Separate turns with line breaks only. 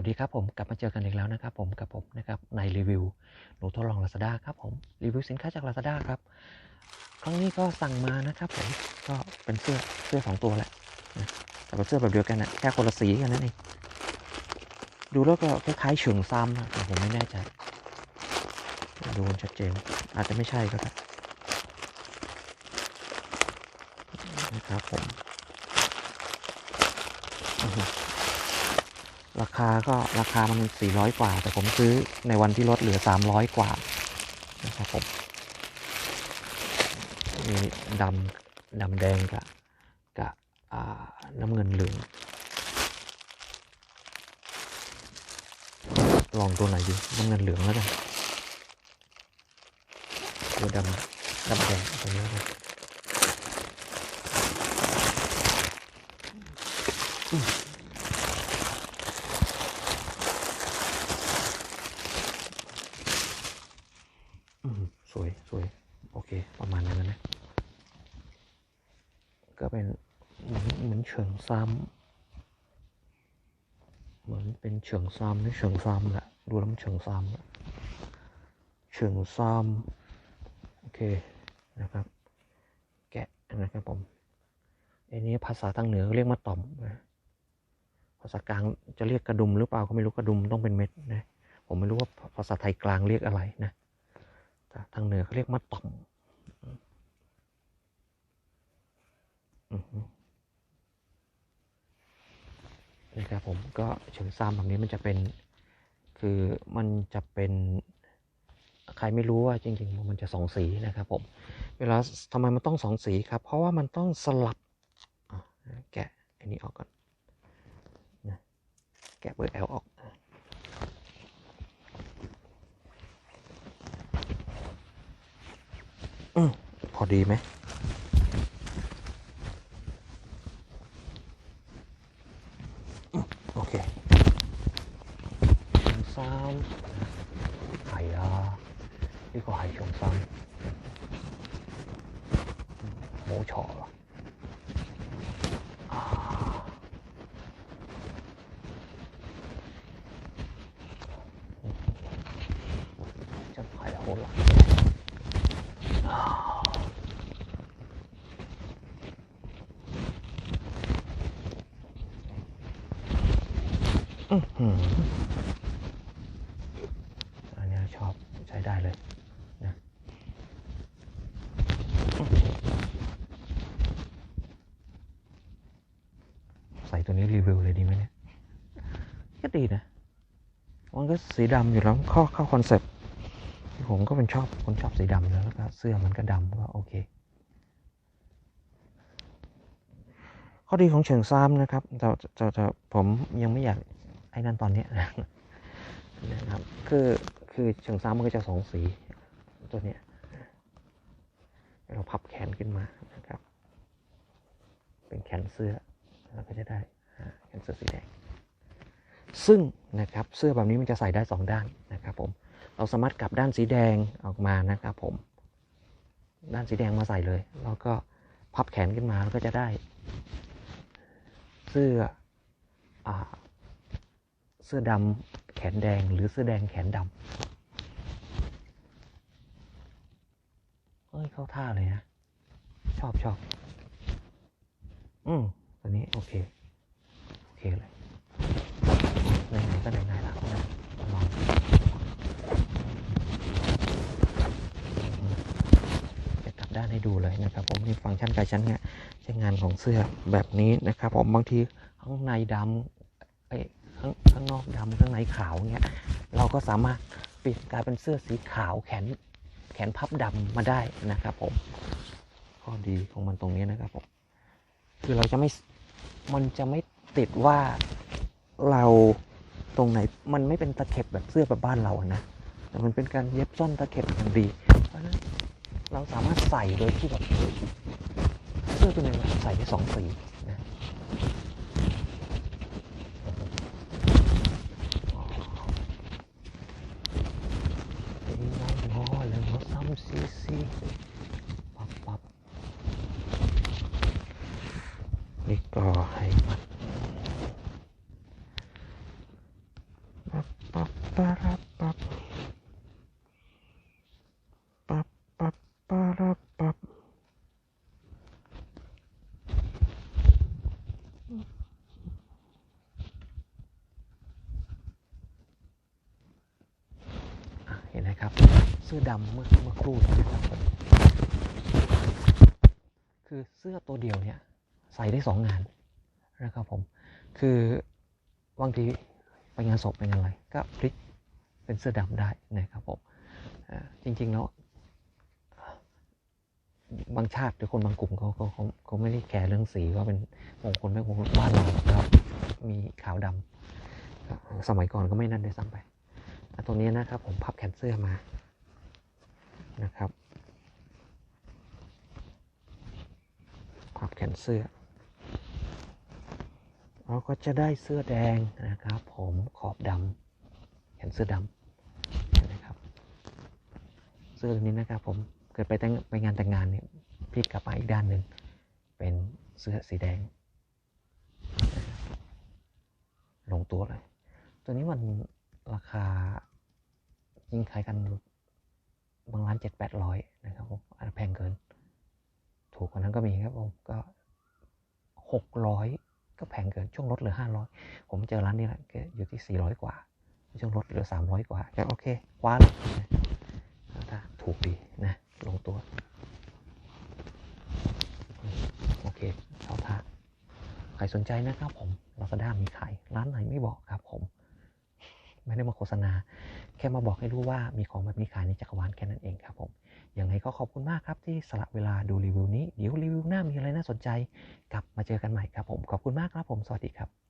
วัสดีครับผมกลับมาเจอกันอีกแล้วนะครับผมกับผมนะครับในรีวิวหนูทดลอง Lazada ครับผมรีวิวสินค้าจาก Lazada ครับครั้งนี้ก็สั่งมานะครับผมก็เป็นเสื้อเสื้อสองตัวแหละนะแต่เป็นเสื้อแบบเดียวกันนะแค่คนละสีกันนั่นเองดูแล้วก็คล้ายๆเฉิงซ้ำนะแต่ผมไม่แน่ใจดูชัดเจนอาจจะไม่ใช่ก็ได้นะครับผมอื้อหือ ราคาก็ราคามัน 400 กว่า แต่ผมซื้อในวันที่ลดเหลือ 300 กว่านะครับผมมีดำดำแดงกับกับน้ำเงินเหลืองลองตัวไหนดีน้ำเงินเหลืองแล้วกันตัวดำดำแดงตัวนี้แล้วกันอืมอืม สวยสวยโอเค ประมาณนั้นนะ ก็เป็นเหมือนเหมือนเฉิงซ้ำเหมือนเป็นเฉิงซ้ำหรือเฉิงซ้ำแหละดูแล้วมันเฉิงซ้ำอะเฉิงซ้ำโอเคนะครับ แกะนะครับผมอันนี้ภาษาทางเหนือเรียกมาต่อมนะภาษากลางจะเรียกกระดุมหรือเปล่าก็ไม่รู้กระดุมต้องเป็นเม็ดนะผมไม่รู้ว่าภาษาไทยกลางเรียกอะไรนะ ทางเหนือเขาเรียกมะต่อมนี่ครับผมก็เชิงซ้ำแบบนี้มันจะเป็น คือมันจะเป็นใครไม่รู้ว่าจริง ๆ มันจะสองสีนะครับผม เวลาทำไมมันต้องสองสีครับ เพราะว่ามันต้องสลับแกะ ดีไหมอืมโอเค熊三係啊，呢、個係熊三，嗯冇錯啦。 อืมอันนี้ชอบใช้ได้เลยนะใส่ตัวนี้รีวิวเลยดีไหมเนี่ย ก็ดีนะ มันก็สีดำอยู่แล้วเข้าเข้าคอนเซ็ปต์ผมก็เป็นชอบคนชอบสีดำแล้วแล้วก็เสื้อมันก็ดำก็โอเคข้อดีของเฉิงซ้ำนะครับแต่แต่ผมยังไม่อยาก ไอ้นั่นตอนเนี้ยนะครับ คือคือเฉิงซ้ำมันก็จะสองสีตัวเนี้ยเราพับแขนขึ้นมานะครับ เป็นแขนเสื้อเราก็จะได้แขนเสื้อสีแดง ซึ่งนะครับเสื้อแบบนี้มันจะใส่ได้สองด้านนะครับผมเราสามารถกลับด้านสีแดงออกมานะครับผม ด้านสีแดงมาใส่เลย แล้วก็พับแขนขึ้นมาแล้วก็จะได้ เสื้ออ เสื้อดำแขนแดงหรือเสื้อแดงแขนดำเอ้ยเข้าท่าเลยนะ ชอบชอบอืมตัวนี้โอเค โอเคเลยไหนๆก็ไหนๆล้วนะลองจะกลับด้านให้ดูเลยนะครับ ผมนี่ฟังก์ชันการใช้งานใช้งานของเสื้อแบบนี้นะครับ ผมบางทีข้างในดำเอ้ย ข้างข้างนอกดำข้างในขาวเงี้ยเราก็สามารถเปลี่ยนกลายเป็นเสื้อสีขาวแขนแขนพับดำมาได้นะครับผมข้อดีของมันตรงนี้นะครับผมคือเราจะไม่มันจะไม่ติดว่าเราตรงไหนมันไม่เป็นตะเข็บแบบเสื้อแบบบ้านเราอะนะแต่มันเป็นการเย็บซ่อนตะเข็บอย่างดี เพราะนั้นเราสามารถใส่โดยที่แบบเสื้อตัวหนึงใส่ได้สองสี สิปับปับนี่ต่ให้มันปับปับปับปับะเห็นไหมครับ เสื้อดำเมื่อเมื่อครู่นะครับคือเสื้อตัวเดียวเนี่ยใส่ได้สองงานนะครับผม คือบางทีไปงานศพไปงานอะไรก็พลิกเป็นเสื้อดำได้นะครับผมจริงๆแล้วบางชาติหรือคนบางกลุ่มเขาเขาเขาเขาไม่ได้แคร์เรื่องสีว่าเป็นมงคลไม่มงคลบ้านเราครับมีขาวดำสมัยก่อนก็ไม่นั่นได้ซ้ำไป ตรงนี้นะครับผมพับแขนเสื้อมานะครับพับแขนเสื้อเราก็จะได้เสื้อแดงนะครับผมขอบดำแขนเสื้อดำนไหมครับ เสื้อตัวนี้นะครับผมเกิดไปแต่งไปงานแต่งงานเนี่ยพลิกกลับมาอีกด้านหนึ่งเป็นเสื้อสีแดง ลงตัวเลย ตัวนี้มัน ราคายิ่งขายกันบางร้านเจ็ดแปดร้อยนะครับผมอาจจะแพงเกิน ถูกกว่านั้นก็มีครับผมก็หกร้อยก็แพงเกินช่วงลดเหลือห้าร้อยผมเจอร้านนี้แหละอยู่ที่สี่ร้อยกว่า ช่วงลดเหลือสามร้อยกว่าก็โอเคคว้าเลยนะถ้าถูกดีนะลงตัว โอเคเขาท่าใครสนใจนะครับผมลาซาด้ามีขายร้านไหนไม่บอกครับผม ไม่ได้มาโฆษณา แค่มาบอกให้รู้ว่ามีของแบบนี้ขายในจักรวาลแค่นั้นเองครับผมยังไงก็ขอบคุณมากครับที่สละเวลาดูรีวิวนี้ เดี๋ยวรีวิวหน้ามีอะไรน่าสนใจ กลับมาเจอกันใหม่ครับผม ขอบคุณมากครับผม สวัสดีครับ